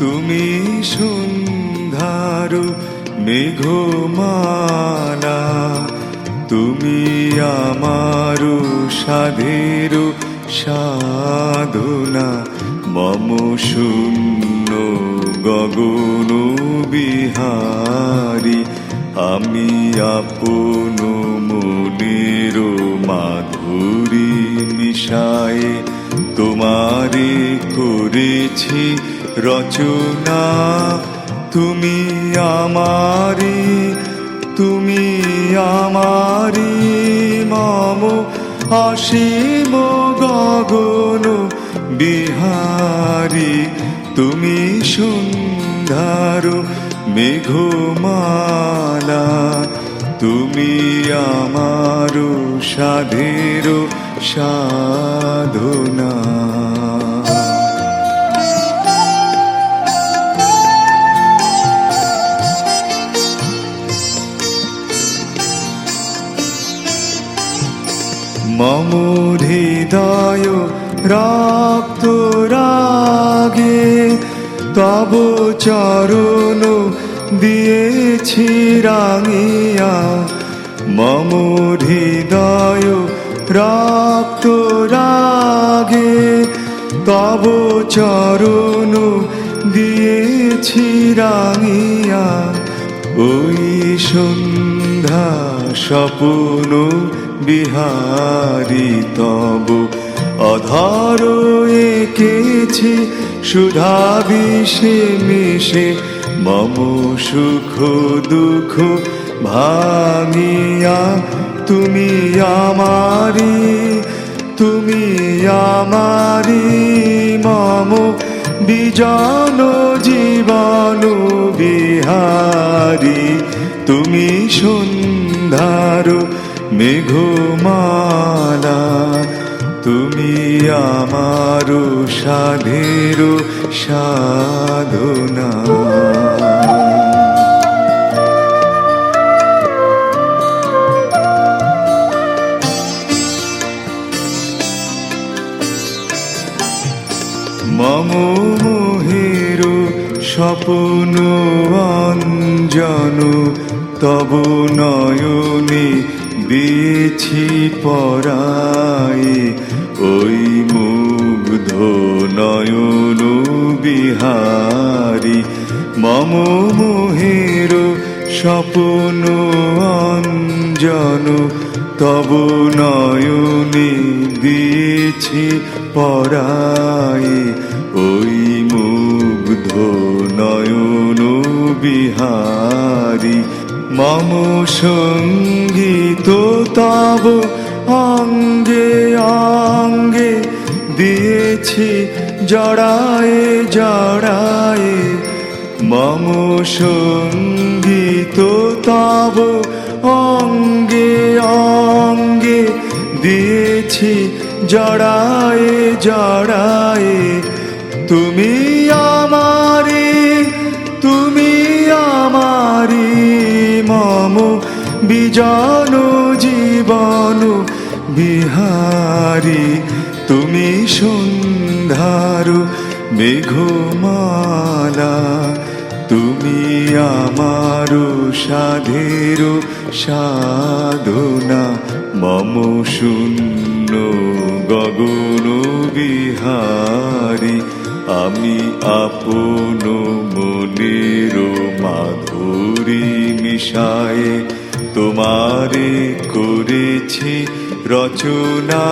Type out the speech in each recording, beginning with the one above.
তুমি সন্ধ্যার মেঘমালা, তুমি আমার সাধের সাধনা। মম শূন্য গগন বিহারি, আমি আপন মনের মাধুরী মিশায় তোমারে করেছি রচনা, তুমি আমারি তুমি আমারি মম অসীম গগন বিহারি, তুমি সুন্দর মেঘমালা, তুমি আমার সাধের সাধনা। মম হৃদয় রক্ত রাগে, তব চরণ দিয়েছি রাঙিয়া। মম হৃদয় রক্ত রাগে, তব চরণ দিয়েছি রাঙিয়া। ওই সন্ধ্যা স্বপ্ন বিহারি তব অধর এঁকেছি সুধা বিষে মিশে মম সুখ দুঃখ ভাঙিয়া তুমি আমারি তুমি আমারি মম বিজন জীবন বিহারি। তুমি সন্ধ্যার মেঘমালা তুমি আমার সাধের সাধনা। মম মোহের স্বপ্ন অঞ্জন তব নয়নে দিয়েছি পরাই ওই মুগ্ধ নয়ন বিহারি। মম মোহের স্বপ্ন অঞ্জন, তব নয়নে দিয়েছি পরাই ওই মুগ্ধ নয়ন বিহারি। মম সংগীত তব অঙ্গে অঙ্গে দিয়েছি জড়ায়ে জড়ায়ে। মম সংগীত তব অঙ্গে অঙ্গে দিয়েছি জড়ায়ে জড়ায়ে। তুমি মম বিজন জীবন, বিহারি তুমি সন্ধ্যার মেঘমালা তুমি আমার, সাধের, সাধনা, মম শূন্য, গগন বিহারি, আমি আপন, মনের, মাধুরী। মিশায়ে তোমারে করেছি রচনা।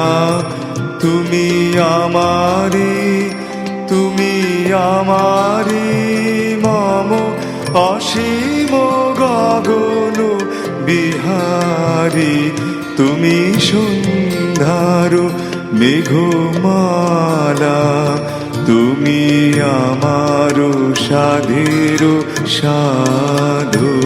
তুমি আমারি তুমি আমারি, মম অসীম গগন বিহারি। তুমি সন্ধ্যার মেঘমালা। তুমি আমার সাধের সাধনা